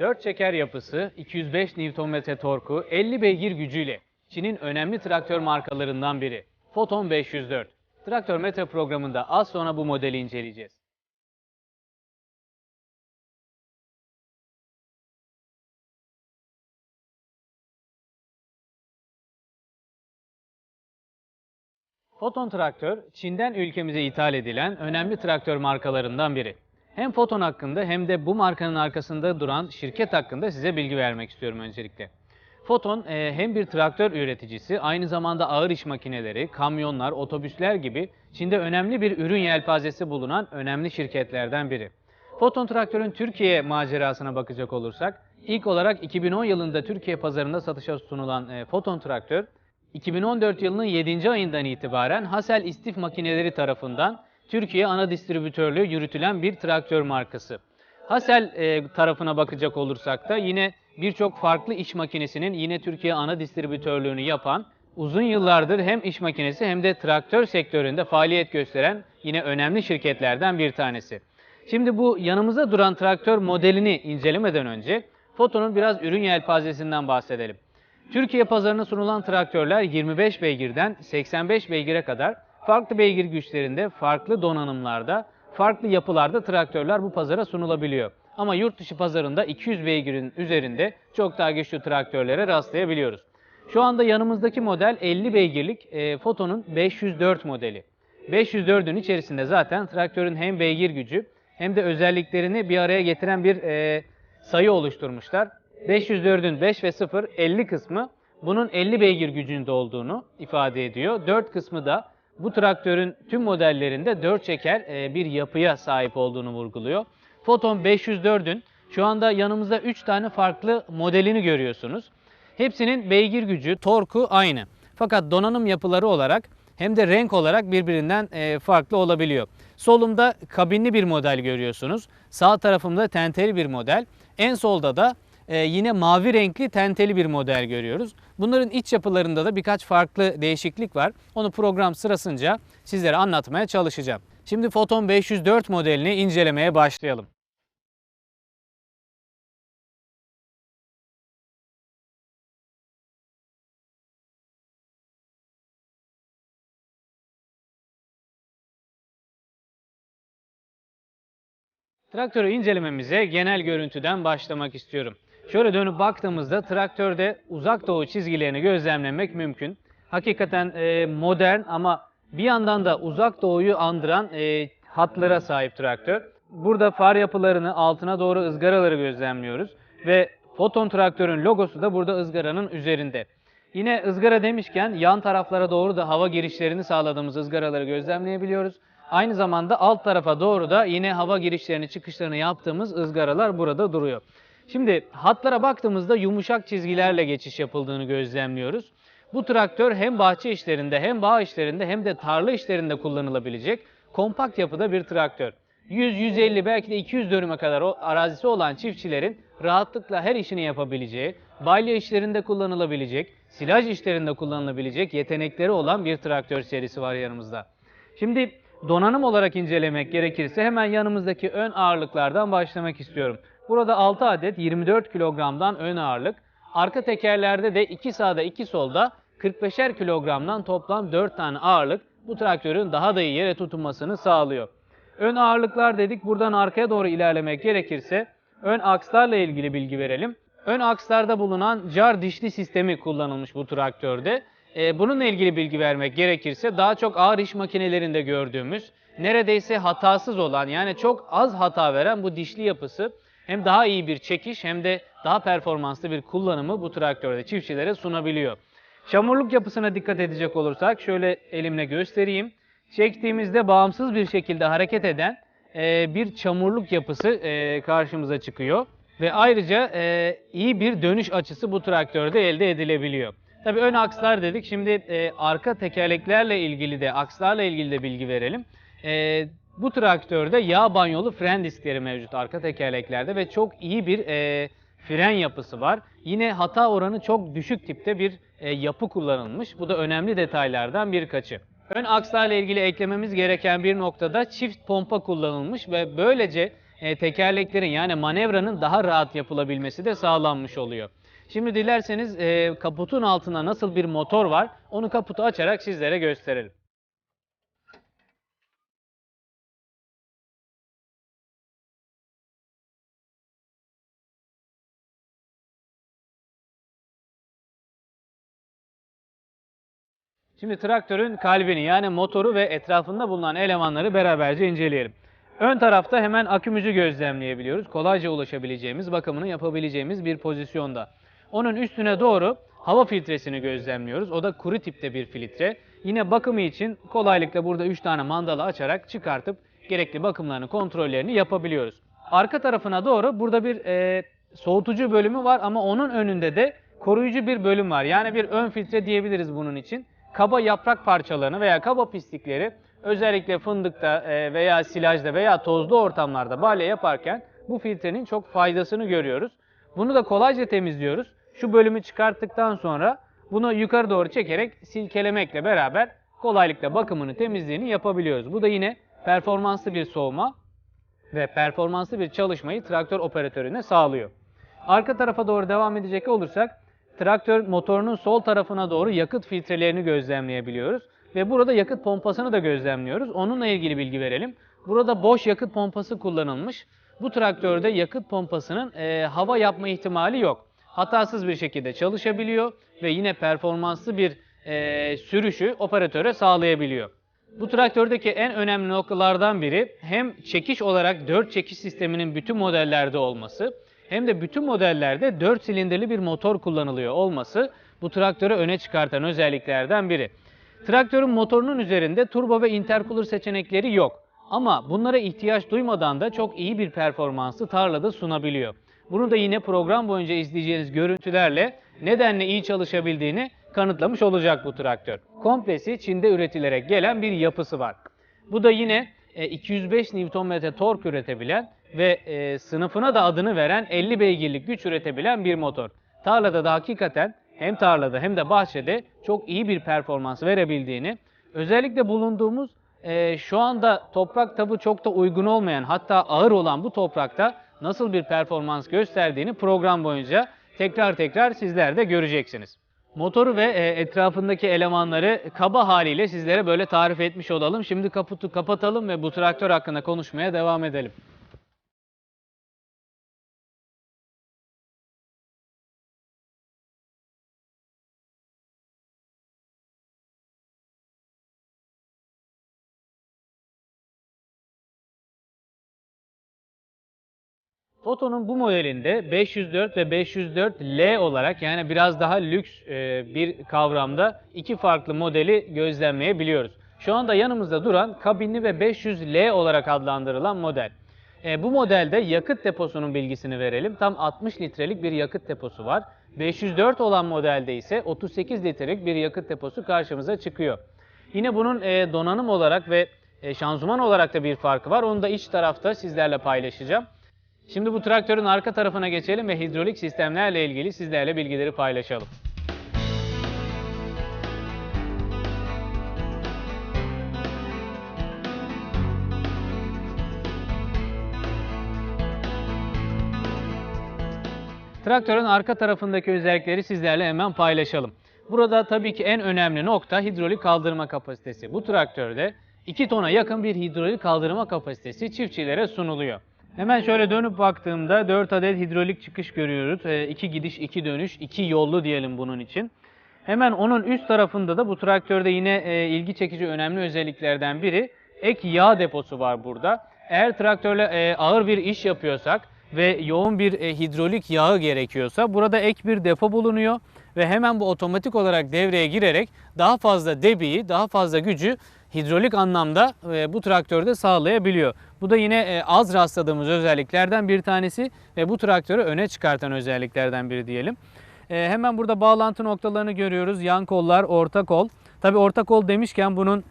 4 çeker yapısı, 205 Nm torku, 50 beygir gücüyle Çin'in önemli traktör markalarından biri. Foton 504. Traktör Metre programında az sonra bu modeli inceleyeceğiz. Foton traktör, Çin'den ülkemize ithal edilen önemli traktör markalarından biri. Hem Foton hakkında hem de bu markanın arkasında duran şirket hakkında size bilgi vermek istiyorum öncelikle. Foton e, hem bir traktör üreticisi, aynı zamanda ağır iş makineleri, kamyonlar, otobüsler gibi Çin'de önemli bir ürün yelpazesi bulunan önemli şirketlerden biri. Foton traktörün Türkiye macerasına bakacak olursak, ilk olarak 2010 yılında Türkiye pazarında satışa sunulan e, Foton traktör, 2014 yılının 7. ayından itibaren Hasel İstif Makineleri tarafından Türkiye ana distribütörlüğü yürütülen bir traktör markası. Hasel e, tarafına bakacak olursak da yine birçok farklı iş makinesinin yine Türkiye ana distribütörlüğünü yapan, uzun yıllardır hem iş makinesi hem de traktör sektöründe faaliyet gösteren yine önemli şirketlerden bir tanesi. Şimdi bu yanımıza duran traktör modelini incelemeden önce Foto'nun biraz ürün yelpazesinden bahsedelim. Türkiye pazarına sunulan traktörler 25 beygirden 85 beygire kadar farklı beygir güçlerinde, farklı donanımlarda, farklı yapılarda traktörler bu pazara sunulabiliyor. Ama yurt dışı pazarında 200 beygirin üzerinde çok daha güçlü traktörlere rastlayabiliyoruz. Şu anda yanımızdaki model 50 beygirlik e, Foto'nun 504 modeli. 504'ün içerisinde zaten traktörün hem beygir gücü hem de özelliklerini bir araya getiren bir e, sayı oluşturmuşlar. 504'ün 5 ve 0 50 kısmı bunun 50 beygir gücünde olduğunu ifade ediyor. 4 kısmı da bu traktörün tüm modellerinde 4 çeker e, bir yapıya sahip olduğunu vurguluyor. Foton 504'ün şu anda yanımızda 3 tane farklı modelini görüyorsunuz. Hepsinin beygir gücü, torku aynı. Fakat donanım yapıları olarak hem de renk olarak birbirinden e, farklı olabiliyor. Solumda kabinli bir model görüyorsunuz. Sağ tarafımda tenteli bir model. En solda da e, yine mavi renkli tenteli bir model görüyoruz. Bunların iç yapılarında da birkaç farklı değişiklik var. Onu program sırasınca sizlere anlatmaya çalışacağım. Şimdi Foton 504 modelini incelemeye başlayalım. Traktörü incelememize genel görüntüden başlamak istiyorum. Şöyle dönüp baktığımızda traktörde uzak doğu çizgilerini gözlemlemek mümkün. Hakikaten e, modern ama bir yandan da uzak doğuyu andıran e, hatlara sahip traktör. Burada far yapılarını altına doğru ızgaraları gözlemliyoruz ve Foton traktörün logosu da burada ızgaranın üzerinde. Yine ızgara demişken yan taraflara doğru da hava girişlerini sağladığımız ızgaraları gözlemleyebiliyoruz. Aynı zamanda alt tarafa doğru da yine hava girişlerini çıkışlarını yaptığımız ızgaralar burada duruyor. Şimdi hatlara baktığımızda yumuşak çizgilerle geçiş yapıldığını gözlemliyoruz. Bu traktör hem bahçe işlerinde hem bağ işlerinde hem de tarla işlerinde kullanılabilecek kompakt yapıda bir traktör. 100-150 belki de 200 dönüme kadar o arazisi olan çiftçilerin rahatlıkla her işini yapabileceği, balya işlerinde kullanılabilecek, silaj işlerinde kullanılabilecek yetenekleri olan bir traktör serisi var yanımızda. Şimdi donanım olarak incelemek gerekirse hemen yanımızdaki ön ağırlıklardan başlamak istiyorum. Burada 6 adet 24 kilogramdan ön ağırlık, arka tekerlerde de 2 sağda 2 solda 45'er kilogramdan toplam 4 tane ağırlık bu traktörün daha da iyi yere tutunmasını sağlıyor. Ön ağırlıklar dedik buradan arkaya doğru ilerlemek gerekirse ön akslarla ilgili bilgi verelim. Ön akslarda bulunan jar dişli sistemi kullanılmış bu traktörde. Ee, bununla ilgili bilgi vermek gerekirse daha çok ağır iş makinelerinde gördüğümüz neredeyse hatasız olan yani çok az hata veren bu dişli yapısı hem daha iyi bir çekiş hem de daha performanslı bir kullanımı bu traktörde çiftçilere sunabiliyor. Çamurluk yapısına dikkat edecek olursak şöyle elimle göstereyim. Çektiğimizde bağımsız bir şekilde hareket eden e, bir çamurluk yapısı e, karşımıza çıkıyor. Ve ayrıca e, iyi bir dönüş açısı bu traktörde elde edilebiliyor. Tabii ön akslar dedik. Şimdi arka tekerleklerle ilgili de, akslarla ilgili de bilgi verelim. Bu traktörde yağ banyolu fren diskleri mevcut arka tekerleklerde ve çok iyi bir e, fren yapısı var. Yine hata oranı çok düşük tipte bir e, yapı kullanılmış. Bu da önemli detaylardan birkaçı. Ön akslarla ilgili eklememiz gereken bir noktada çift pompa kullanılmış ve böylece e, tekerleklerin yani manevranın daha rahat yapılabilmesi de sağlanmış oluyor. Şimdi dilerseniz e, kaputun altında nasıl bir motor var onu kaputu açarak sizlere gösterelim. Şimdi traktörün kalbini yani motoru ve etrafında bulunan elemanları beraberce inceleyelim. Ön tarafta hemen akümüzü gözlemleyebiliyoruz. Kolayca ulaşabileceğimiz, bakımını yapabileceğimiz bir pozisyonda. Onun üstüne doğru hava filtresini gözlemliyoruz. O da kuru tipte bir filtre. Yine bakımı için kolaylıkla burada 3 tane mandala açarak çıkartıp gerekli bakımlarını, kontrollerini yapabiliyoruz. Arka tarafına doğru burada bir e, soğutucu bölümü var ama onun önünde de koruyucu bir bölüm var. Yani bir ön filtre diyebiliriz bunun için. Kaba yaprak parçalarını veya kaba pislikleri özellikle fındıkta e, veya silajda veya tozlu ortamlarda balya yaparken bu filtrenin çok faydasını görüyoruz. Bunu da kolayca temizliyoruz. Şu bölümü çıkarttıktan sonra bunu yukarı doğru çekerek silkelemekle beraber kolaylıkla bakımını, temizliğini yapabiliyoruz. Bu da yine performanslı bir soğuma ve performanslı bir çalışmayı traktör operatörüne sağlıyor. Arka tarafa doğru devam edecek olursak traktör motorunun sol tarafına doğru yakıt filtrelerini gözlemleyebiliyoruz. Ve burada yakıt pompasını da gözlemliyoruz. Onunla ilgili bilgi verelim. Burada boş yakıt pompası kullanılmış. Bu traktörde yakıt pompasının e, hava yapma ihtimali yok. Hatasız bir şekilde çalışabiliyor ve yine performanslı bir e, sürüşü operatöre sağlayabiliyor. Bu traktördeki en önemli noktalardan biri hem çekiş olarak 4 çekiş sisteminin bütün modellerde olması hem de bütün modellerde 4 silindirli bir motor kullanılıyor olması bu traktörü öne çıkartan özelliklerden biri. Traktörün motorunun üzerinde turbo ve intercooler seçenekleri yok. Ama bunlara ihtiyaç duymadan da çok iyi bir performansı tarlada sunabiliyor. Bunu da yine program boyunca izleyeceğiniz görüntülerle nedenle iyi çalışabildiğini kanıtlamış olacak bu traktör. Komplesi Çin'de üretilerek gelen bir yapısı var. Bu da yine e, 205 Nm tork üretebilen ve e, sınıfına da adını veren 50 beygirlik güç üretebilen bir motor. Tarlada da hakikaten hem tarlada hem de bahçede çok iyi bir performans verebildiğini, özellikle bulunduğumuz e, şu anda toprak tabu çok da uygun olmayan hatta ağır olan bu toprakta nasıl bir performans gösterdiğini program boyunca tekrar tekrar sizler de göreceksiniz. Motoru ve e, etrafındaki elemanları kaba haliyle sizlere böyle tarif etmiş olalım. Şimdi kaputu kapatalım ve bu traktör hakkında konuşmaya devam edelim. Foto'nun bu modelinde 504 ve 504L olarak yani biraz daha lüks e, bir kavramda iki farklı modeli gözlemleyebiliyoruz. Şu anda yanımızda duran kabinli ve 500L olarak adlandırılan model. E, bu modelde yakıt deposunun bilgisini verelim. Tam 60 litrelik bir yakıt deposu var. 504 olan modelde ise 38 litrelik bir yakıt deposu karşımıza çıkıyor. Yine bunun e, donanım olarak ve e, şanzıman olarak da bir farkı var. Onu da iç tarafta sizlerle paylaşacağım. Şimdi bu traktörün arka tarafına geçelim ve hidrolik sistemlerle ilgili sizlerle bilgileri paylaşalım. Traktörün arka tarafındaki özellikleri sizlerle hemen paylaşalım. Burada tabii ki en önemli nokta hidrolik kaldırma kapasitesi. Bu traktörde 2 tona yakın bir hidrolik kaldırma kapasitesi çiftçilere sunuluyor. Hemen şöyle dönüp baktığımda 4 adet hidrolik çıkış görüyoruz. 2 gidiş, 2 dönüş, 2 yollu diyelim bunun için. Hemen onun üst tarafında da bu traktörde yine e, ilgi çekici önemli özelliklerden biri ek yağ deposu var burada. Eğer traktörle e, ağır bir iş yapıyorsak ve yoğun bir e, hidrolik yağı gerekiyorsa burada ek bir depo bulunuyor ve hemen bu otomatik olarak devreye girerek daha fazla debiyi, daha fazla gücü hidrolik anlamda e, bu traktörde sağlayabiliyor. Bu da yine e, az rastladığımız özelliklerden bir tanesi ve bu traktörü öne çıkartan özelliklerden biri diyelim. E, hemen burada bağlantı noktalarını görüyoruz. Yan kollar, orta kol. Tabi orta kol demişken bunun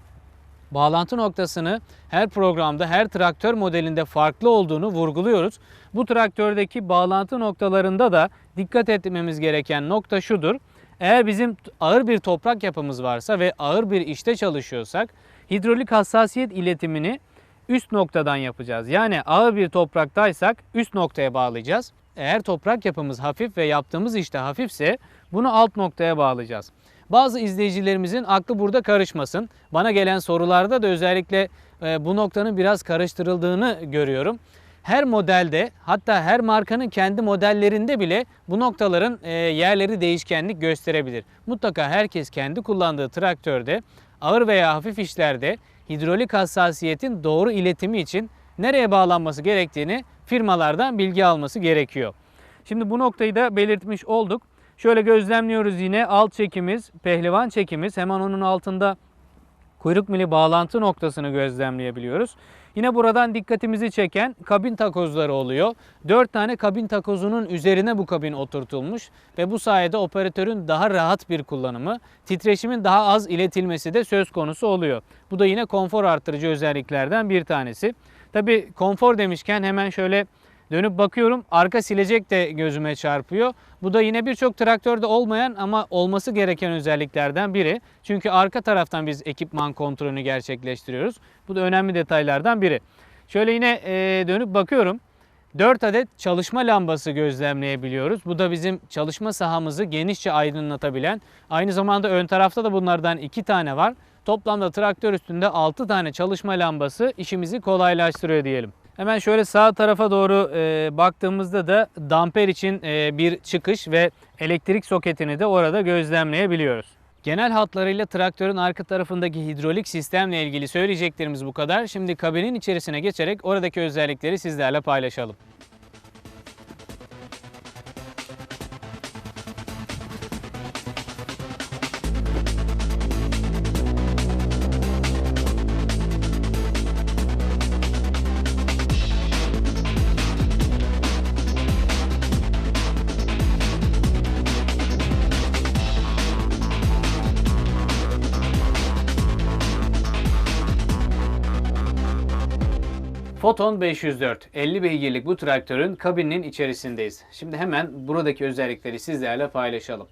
bağlantı noktasını her programda, her traktör modelinde farklı olduğunu vurguluyoruz. Bu traktördeki bağlantı noktalarında da dikkat etmemiz gereken nokta şudur. Eğer bizim ağır bir toprak yapımız varsa ve ağır bir işte çalışıyorsak hidrolik hassasiyet iletimini üst noktadan yapacağız. Yani ağır bir topraktaysak üst noktaya bağlayacağız. Eğer toprak yapımız hafif ve yaptığımız işte hafifse bunu alt noktaya bağlayacağız. Bazı izleyicilerimizin aklı burada karışmasın. Bana gelen sorularda da özellikle e, bu noktanın biraz karıştırıldığını görüyorum. Her modelde hatta her markanın kendi modellerinde bile bu noktaların e, yerleri değişkenlik gösterebilir. Mutlaka herkes kendi kullandığı traktörde ağır veya hafif işlerde hidrolik hassasiyetin doğru iletimi için nereye bağlanması gerektiğini firmalardan bilgi alması gerekiyor. Şimdi bu noktayı da belirtmiş olduk. Şöyle gözlemliyoruz yine alt çekimiz, pehlivan çekimiz. Hemen onun altında kuyruk mili bağlantı noktasını gözlemleyebiliyoruz. Yine buradan dikkatimizi çeken kabin takozları oluyor. 4 tane kabin takozunun üzerine bu kabin oturtulmuş ve bu sayede operatörün daha rahat bir kullanımı, titreşimin daha az iletilmesi de söz konusu oluyor. Bu da yine konfor arttırıcı özelliklerden bir tanesi. Tabi konfor demişken hemen şöyle Dönüp bakıyorum arka silecek de gözüme çarpıyor. Bu da yine birçok traktörde olmayan ama olması gereken özelliklerden biri. Çünkü arka taraftan biz ekipman kontrolünü gerçekleştiriyoruz. Bu da önemli detaylardan biri. Şöyle yine e, dönüp bakıyorum. 4 adet çalışma lambası gözlemleyebiliyoruz. Bu da bizim çalışma sahamızı genişçe aydınlatabilen. Aynı zamanda ön tarafta da bunlardan 2 tane var. Toplamda traktör üstünde 6 tane çalışma lambası işimizi kolaylaştırıyor diyelim. Hemen şöyle sağ tarafa doğru e, baktığımızda da damper için e, bir çıkış ve elektrik soketini de orada gözlemleyebiliyoruz. Genel hatlarıyla traktörün arka tarafındaki hidrolik sistemle ilgili söyleyeceklerimiz bu kadar. Şimdi kabinin içerisine geçerek oradaki özellikleri sizlerle paylaşalım. Foton 504, 50 beygirlik bu traktörün kabininin içerisindeyiz. Şimdi hemen buradaki özellikleri sizlerle paylaşalım.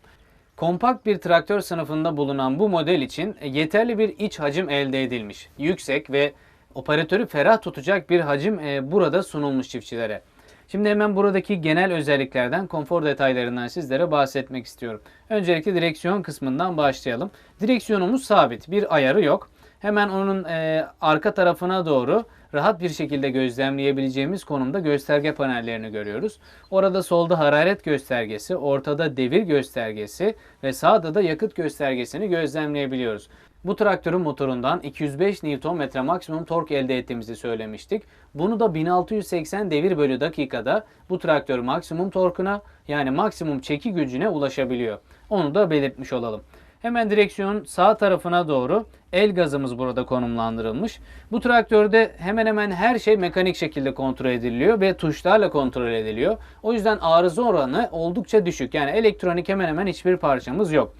Kompakt bir traktör sınıfında bulunan bu model için yeterli bir iç hacim elde edilmiş. Yüksek ve operatörü ferah tutacak bir hacim e, burada sunulmuş çiftçilere. Şimdi hemen buradaki genel özelliklerden, konfor detaylarından sizlere bahsetmek istiyorum. Öncelikle direksiyon kısmından başlayalım. Direksiyonumuz sabit, bir ayarı yok. Hemen onun e, arka tarafına doğru rahat bir şekilde gözlemleyebileceğimiz konumda gösterge panellerini görüyoruz. Orada solda hararet göstergesi, ortada devir göstergesi ve sağda da yakıt göstergesini gözlemleyebiliyoruz. Bu traktörün motorundan 205 Nm maksimum tork elde ettiğimizi söylemiştik. Bunu da 1680 devir bölü dakikada bu traktör maksimum torkuna yani maksimum çeki gücüne ulaşabiliyor. Onu da belirtmiş olalım. Hemen direksiyonun sağ tarafına doğru el gazımız burada konumlandırılmış. Bu traktörde hemen hemen her şey mekanik şekilde kontrol ediliyor ve tuşlarla kontrol ediliyor. O yüzden arıza oranı oldukça düşük. Yani elektronik hemen hemen hiçbir parçamız yok.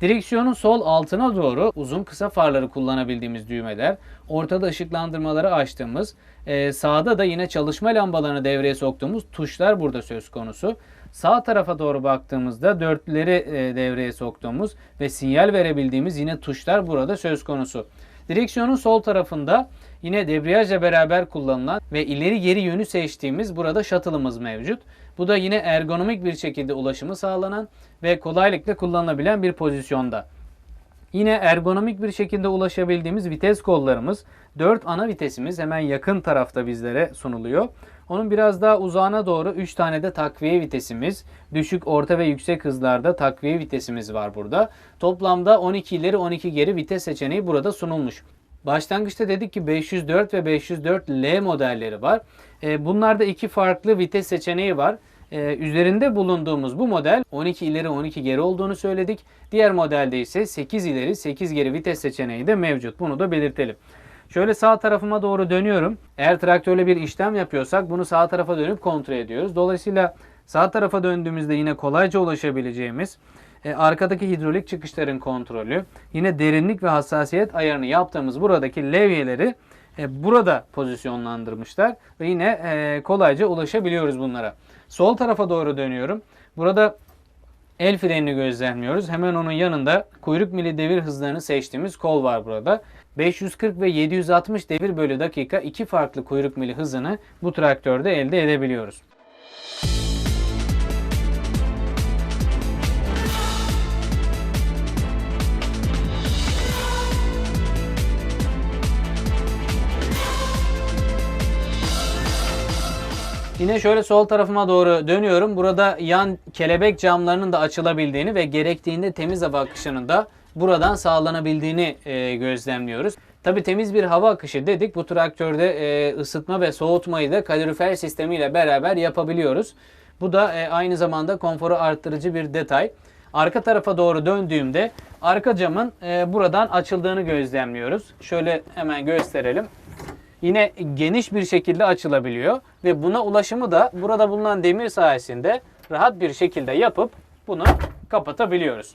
Direksiyonun sol altına doğru uzun kısa farları kullanabildiğimiz düğmeler, ortada ışıklandırmaları açtığımız, e, sağda da yine çalışma lambalarını devreye soktuğumuz tuşlar burada söz konusu. Sağ tarafa doğru baktığımızda dörtlüleri e, devreye soktuğumuz ve sinyal verebildiğimiz yine tuşlar burada söz konusu. Direksiyonun sol tarafında yine debriyajla beraber kullanılan ve ileri geri yönü seçtiğimiz burada shuttle'ımız mevcut. Bu da yine ergonomik bir şekilde ulaşımı sağlanan ve kolaylıkla kullanılabilen bir pozisyonda. Yine ergonomik bir şekilde ulaşabildiğimiz vites kollarımız, 4 ana vitesimiz hemen yakın tarafta bizlere sunuluyor. Onun biraz daha uzağına doğru 3 tane de takviye vitesimiz, düşük, orta ve yüksek hızlarda takviye vitesimiz var burada. Toplamda 12 ileri 12 geri vites seçeneği burada sunulmuş. Başlangıçta dedik ki 504 ve 504L modelleri var. E, bunlarda iki farklı vites seçeneği var. Ee, üzerinde bulunduğumuz bu model 12 ileri 12 geri olduğunu söyledik. Diğer modelde ise 8 ileri 8 geri vites seçeneği de mevcut. Bunu da belirtelim. Şöyle sağ tarafıma doğru dönüyorum. Eğer traktörle bir işlem yapıyorsak bunu sağ tarafa dönüp kontrol ediyoruz. Dolayısıyla sağ tarafa döndüğümüzde yine kolayca ulaşabileceğimiz e, arkadaki hidrolik çıkışların kontrolü, yine derinlik ve hassasiyet ayarını yaptığımız buradaki levyeleri e, burada pozisyonlandırmışlar ve yine e, kolayca ulaşabiliyoruz bunlara. Sol tarafa doğru dönüyorum. Burada el frenini gözlemliyoruz. Hemen onun yanında kuyruk mili devir hızlarını seçtiğimiz kol var burada. 540 ve 760 devir bölü dakika iki farklı kuyruk mili hızını bu traktörde elde edebiliyoruz. Yine şöyle sol tarafıma doğru dönüyorum. Burada yan kelebek camlarının da açılabildiğini ve gerektiğinde temiz hava akışının da buradan sağlanabildiğini e, gözlemliyoruz. Tabi temiz bir hava akışı dedik. Bu traktörde e, ısıtma ve soğutmayı da kalorifer sistemiyle beraber yapabiliyoruz. Bu da e, aynı zamanda konforu arttırıcı bir detay. Arka tarafa doğru döndüğümde arka camın e, buradan açıldığını gözlemliyoruz. Şöyle hemen gösterelim yine geniş bir şekilde açılabiliyor ve buna ulaşımı da burada bulunan demir sayesinde rahat bir şekilde yapıp bunu kapatabiliyoruz.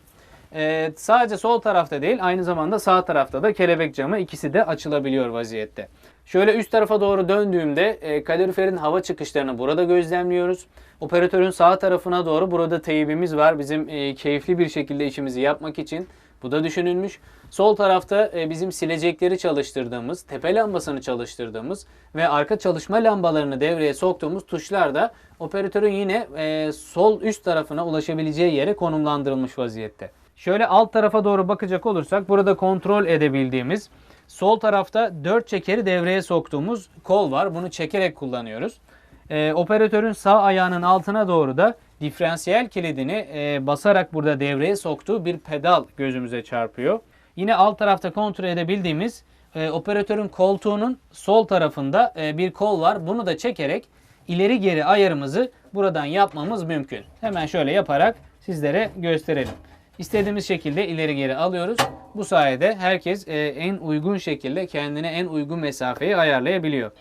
Ee, sadece sol tarafta değil aynı zamanda sağ tarafta da kelebek camı ikisi de açılabiliyor vaziyette. Şöyle üst tarafa doğru döndüğümde e, kaloriferin hava çıkışlarını burada gözlemliyoruz. Operatörün sağ tarafına doğru burada teybimiz var. Bizim e, keyifli bir şekilde işimizi yapmak için bu da düşünülmüş. Sol tarafta e, bizim silecekleri çalıştırdığımız, tepe lambasını çalıştırdığımız ve arka çalışma lambalarını devreye soktuğumuz tuşlar da operatörün yine e, sol üst tarafına ulaşabileceği yere konumlandırılmış vaziyette. Şöyle alt tarafa doğru bakacak olursak burada kontrol edebildiğimiz sol tarafta 4 çekeri devreye soktuğumuz kol var. Bunu çekerek kullanıyoruz. E, operatörün sağ ayağının altına doğru da diferansiyel kilidini e, basarak burada devreye soktuğu bir pedal gözümüze çarpıyor. Yine alt tarafta kontrol edebildiğimiz e, operatörün koltuğunun sol tarafında e, bir kol var. Bunu da çekerek ileri geri ayarımızı buradan yapmamız mümkün. Hemen şöyle yaparak sizlere gösterelim. İstediğimiz şekilde ileri geri alıyoruz. Bu sayede herkes e, en uygun şekilde kendine en uygun mesafeyi ayarlayabiliyor.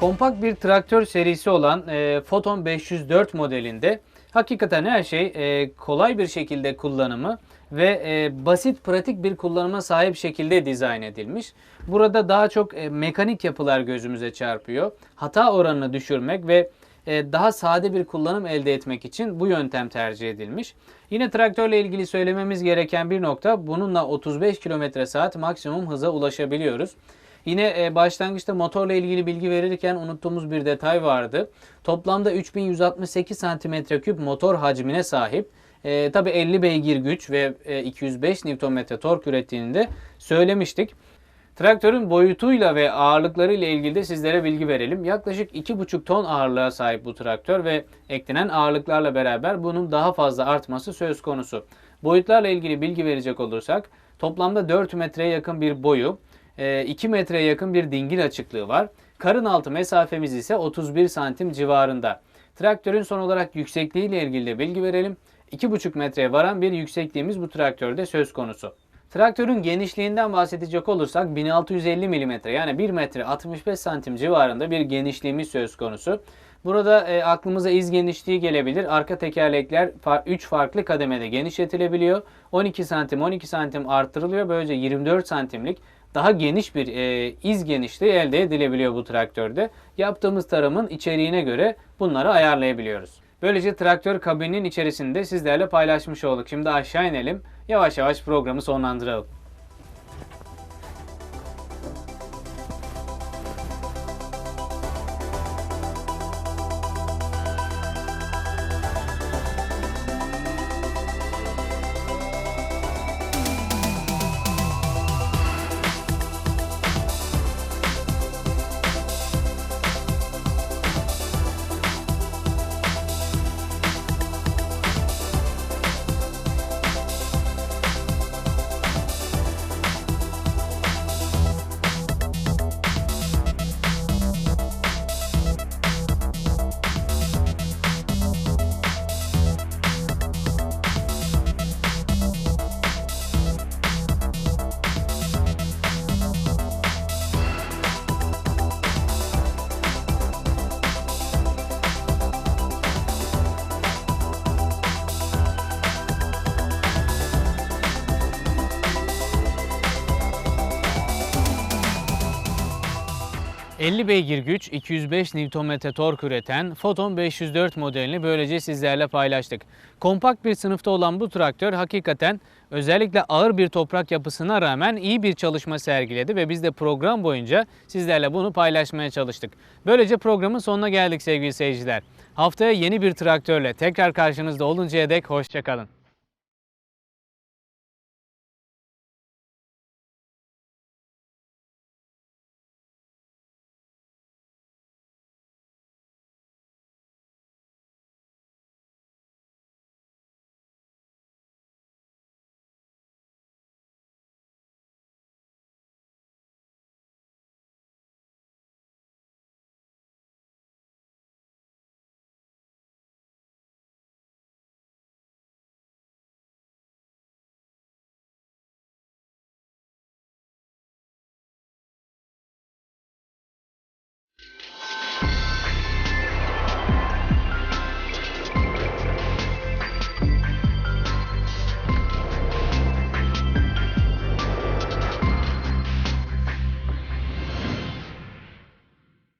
Kompakt bir traktör serisi olan e, Photon 504 modelinde hakikaten her şey e, kolay bir şekilde kullanımı ve e, basit pratik bir kullanıma sahip şekilde dizayn edilmiş. Burada daha çok e, mekanik yapılar gözümüze çarpıyor. Hata oranını düşürmek ve e, daha sade bir kullanım elde etmek için bu yöntem tercih edilmiş. Yine traktörle ilgili söylememiz gereken bir nokta bununla 35 km saat maksimum hıza ulaşabiliyoruz. Yine e, başlangıçta motorla ilgili bilgi verirken unuttuğumuz bir detay vardı. Toplamda 3168 cm3 motor hacmine sahip. E, Tabi 50 beygir güç ve e, 205 Nm tork ürettiğini de söylemiştik. Traktörün boyutuyla ve ağırlıklarıyla ilgili de sizlere bilgi verelim. Yaklaşık 2,5 ton ağırlığa sahip bu traktör ve eklenen ağırlıklarla beraber bunun daha fazla artması söz konusu. Boyutlarla ilgili bilgi verecek olursak toplamda 4 metreye yakın bir boyu, 2 ee, metreye yakın bir dingil açıklığı var. Karın altı mesafemiz ise 31 santim civarında. Traktörün son olarak yüksekliği ile ilgili de bilgi verelim. 2,5 metreye varan bir yüksekliğimiz bu traktörde söz konusu. Traktörün genişliğinden bahsedecek olursak 1650 mm yani 1 metre 65 santim civarında bir genişliğimiz söz konusu. Burada e, aklımıza iz genişliği gelebilir. Arka tekerlekler 3 farklı kademede genişletilebiliyor. 12 santim 12 santim arttırılıyor. Böylece 24 santimlik daha geniş bir e, iz genişliği elde edilebiliyor bu traktörde. Yaptığımız tarımın içeriğine göre bunları ayarlayabiliyoruz. Böylece traktör kabininin içerisinde sizlerle paylaşmış olduk. Şimdi aşağı inelim. Yavaş yavaş programı sonlandıralım. 50 beygir güç, 205 Nm tork üreten Photon 504 modelini böylece sizlerle paylaştık. Kompakt bir sınıfta olan bu traktör hakikaten özellikle ağır bir toprak yapısına rağmen iyi bir çalışma sergiledi ve biz de program boyunca sizlerle bunu paylaşmaya çalıştık. Böylece programın sonuna geldik sevgili seyirciler. Haftaya yeni bir traktörle tekrar karşınızda oluncaya dek hoşçakalın.